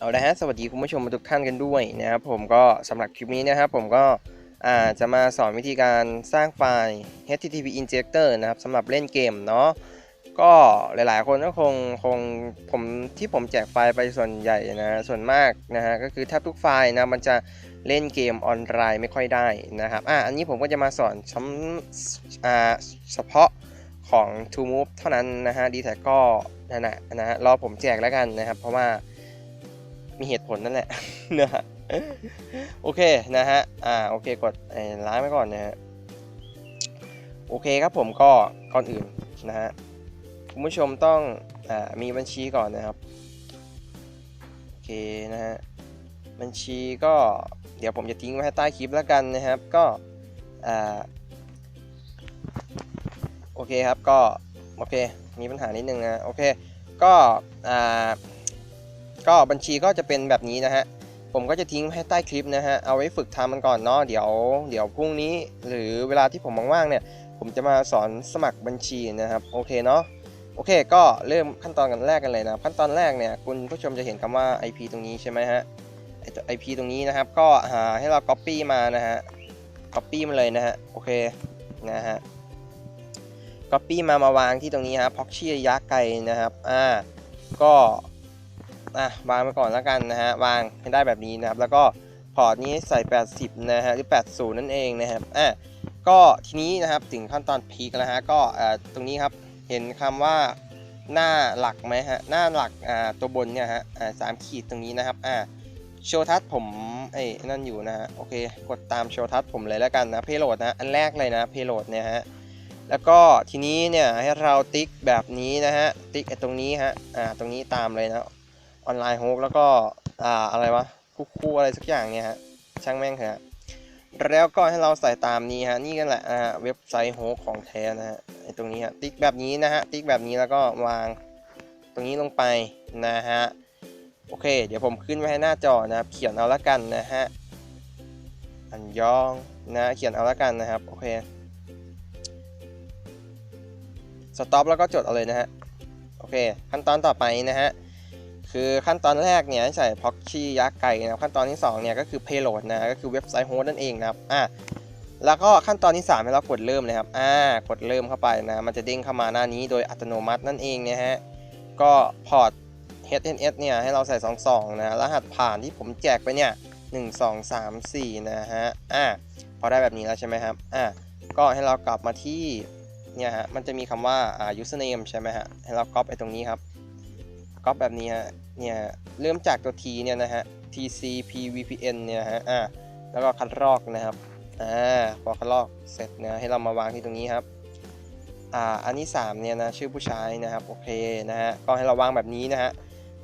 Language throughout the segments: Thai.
เอาละฮะสวัสดีคุณผู้ชมทุกท่านกันด้วยนะครับผมก็สำหรับคลิปนี้นะครับผมก็จะมาสอนวิธีการสร้างไฟล์ HTTP injector นะครับสำหรับเล่นเกมเนาะก็หลายๆ คนก็คงคงผมที่ผมแจกไฟล์ไปส่วนใหญ่นะส่วนมากนะฮะก็คือแทบทุกไฟล์นะมันจะเล่นเกมออนไลน์ไม่ค่อยได้นะครับอะอันนี้ผมก็จะมาสอนช้ำอ่าเฉพาะของ To Move เท่านั้นนะฮะดีแต่ก็นั่นแหละนะฮะรอผมแจกแล้วกันนะครับเพราะว่า มีเหตุผลนั่นแหละนะฮะโอเคนะฮะอ่าโอเคกดไอ้ล้างไว้ก่อนนะฮะโอเคครับผมก็ก่อนอื่นนะฮะคุณผู้ชมต้องอ่ามีบัญชีก่อนนะครับโอเคนะฮะบัญชีก็เดี๋ยวผมจะทิ้งไว้ให้ใต้คลิปแล้วกันนะครับ ก็อ่าโอเคครับก็โอเคมีปัญหานิดนึงนะโอเคก็อ่า ก็บัญชีก็จะเป็นแบบนี้นะฮะ ผมก็จะทิ้งให้ใต้คลิปนะฮะ เอาไว้ฝึกทำมันก่อนเนาะ เดี๋ยว เดี๋ยวพรุ่งนี้ หรือเวลาที่ผมว่างๆเนี่ย ผมจะมาสอนสมัครบัญชีนะครับ โอเคเนาะ โอเค ก็เริ่มขั้นตอนกันแรกกันเลยนะ ขั้นตอนแรกเนี่ย คุณผู้ชมจะเห็นคำว่า IP ตรงนี้ใช่ไหมฮะไอตัว IP ตรงนี้นะครับ ก็หาให้เรา copy มานะฮะ copy มาเลยนะฮะ โอเค นะฮะ copy มามาวางที่ตรงนี้ฮะ proxy ระยะไกลนะครับ อ่า ก็ อะวางไปก่อนแล้วกันนะฮะวางให้ได้แบบนี้นะครับ แล้วก็พอร์ตนี้ใส่ 80 นะฮะหรือ 80 นั่นเองนะครับอะก็ทีนี้นะครับถึงขั้นตอนพีคแล้วฮะก็อ่าตรงนี้ครับเห็นคำว่าหน้าหลักไหมฮะหน้าหลักอ่าตัวบนเนี่ยฮะอ่าสามขีดตรงนี้นะครับอ่าโชว์ทัชผมเอ้นั่นอยู่นะฮะโอเคกดตามโชว์ทัชผมเลยแล้วกันนะเพลโหลดนะอันแรกเลยนะเพลโหลดเนี่ยฮะแล้วก็ทีนี้เนี่ยให้เราติ๊กแบบนี้นะฮะติ๊กไอ้ตรงนี้ฮะอ่าตรงนี้ตามเลยนะ ออนไลน์โฮกแล้วก็อ่าอะไรวะคู่คู่อะไรสักอย่างเนี่ยฮะช่างแม่งเถอะแล้วก็ให้เราใส่ตามนี้ฮะนี่กันแหละอ่าเว็บไซต์โฮกของแท้นะฮะไอตรงนี้ฮะติ๊กแบบนี้นะฮะติ๊กแบบนี้แล้วก็วางตรงนี้ลงไปนะฮะโอเค เดี๋ยวผมขึ้นไว้ให้หน้าจอนะครับเขียนเอาละกันนะฮะอันยองนะเขียนเอาละกันนะครับโอเคสต็อปแล้วก็จดเอาเลยนะฮะโอเคขั้นตอนต่อไปนะฮะ คือขั้นตอนแรกเนี่ยให้ใส่ proxy ยักษ์ไก่นะขั้นตอนที่2เนี่ยก็คือ payload นะก็คือเว็บไซต์โฮสต์นั่นเองนะครับอ่าแล้วก็ขั้นตอนที่ 3 ให้เรากดเริ่มเลยครับอ่ากดเริ่มเข้าไปนะมันจะเด้งเข้ามาหน้านี้โดยอัตโนมัตินั่นเองนะฮะก็พอร์ต HNS เนี่ยให้เราใส่ 22 นะรหัสผ่านที่ผมแจกไปเนี่ย1 2 3 4 นะฮะอ่าพอได้แบบนี้แล้วใช่ไหมครับอ่าก็ให้เรากลับมาที่เนี่ยฮะมันจะมีคำว่าอ่า username ใช่ไหมฮะให้เราก๊อปไปตรงนี้ครับ ก๊อปแบบนี้ฮะ เนี่ยเริ่มจากตัว t เนี่ยนะฮะ tcpvpn เนี่ยฮะ อ่า แล้วก็คัดลอกนะครับ อ่า พอคัดลอกเสร็จนะ ให้เรามาวางที่ตรงนี้ครับ อ่า อันที่3เนี่ยนะชื่อผู้ใช้นะครับ โอเคนะฮะ ก็ให้เราวางแบบนี้นะฮะ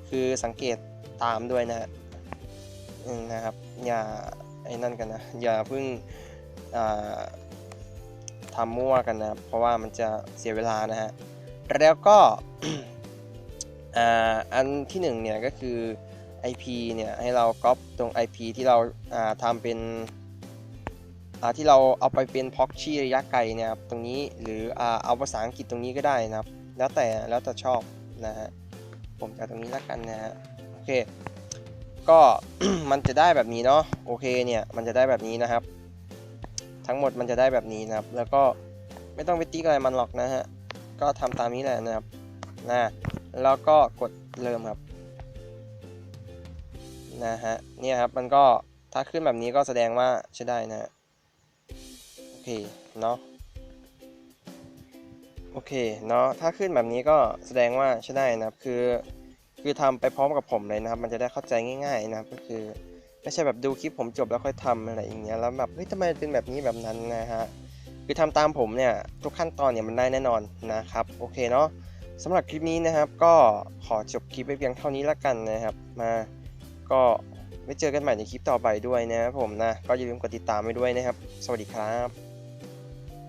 คือสังเกตตามด้วยนะฮะอืมนะครับ อย่าไอ้นั่นกันนะ อย่าเพิ่ง อ่าทำมั่วกันนะ เพราะว่ามันจะเสียเวลานะฮะ แล้วก็ อ่าอันที่หนึ่งเนี่ยก็คือ IP เนี่ยให้เราก๊อปตรง IP ที่เราอ่าทำเป็นอ่าที่เราเอาไปเป็น proxy ระยะไกลเนี่ยครับตรงนี้หรืออ่าเอาภาษาอังกฤษตรงนี้ก็ได้นะครับ แล้วแต่แล้วแต่ชอบนะฮะผมจะตรงนี้แล้วกันนะฮะโอเคก็มันจะได้แบบนี้เนาะโอเคเนี่ยมันจะได้แบบนี้นะครับ ทั้งหมดมันจะได้แบบนี้นะครับ แล้วก็ไม่ต้องไปติ๊กอะไรมันหรอกนะฮะก็ทำตามนี้แหละนะครับนะ แล้วก็กดเริ่มครับนะฮะเนี่ยครับมันก็ถ้าขึ้นแบบนี้ก็แสดงว่าใช้ได้นะโอเคเนาะโอเคเนาะถ้าขึ้นแบบนี้ก็แสดงว่าใช้ได้นะครับคือคือทำไปพร้อมกับผมเลยนะครับ มันจะได้เข้าใจง่าย ๆ นะครับก็คือไม่ใช่แบบดูคลิปผมจบแล้วค่อยทำอะไรอย่างเงี้ยแล้วแบบเฮ้ยทำไมเป็นแบบนี้แบบนั้นนะฮะคือทำตามผมเนี่ยทุกขั้นตอนเนี่ยมันได้แน่นอนนะครับโอเคเนาะ สำหรับคลิปนี้นะครับก็ขอจบคลิปไปเพียงเท่านี้ละกันนะครับ มาก็ไว้เจอกันใหม่ในคลิปต่อไปด้วยนะครับผมนะ ก็อย่าลืมกดติดตามไปด้วยนะครับ สวัสดีครับ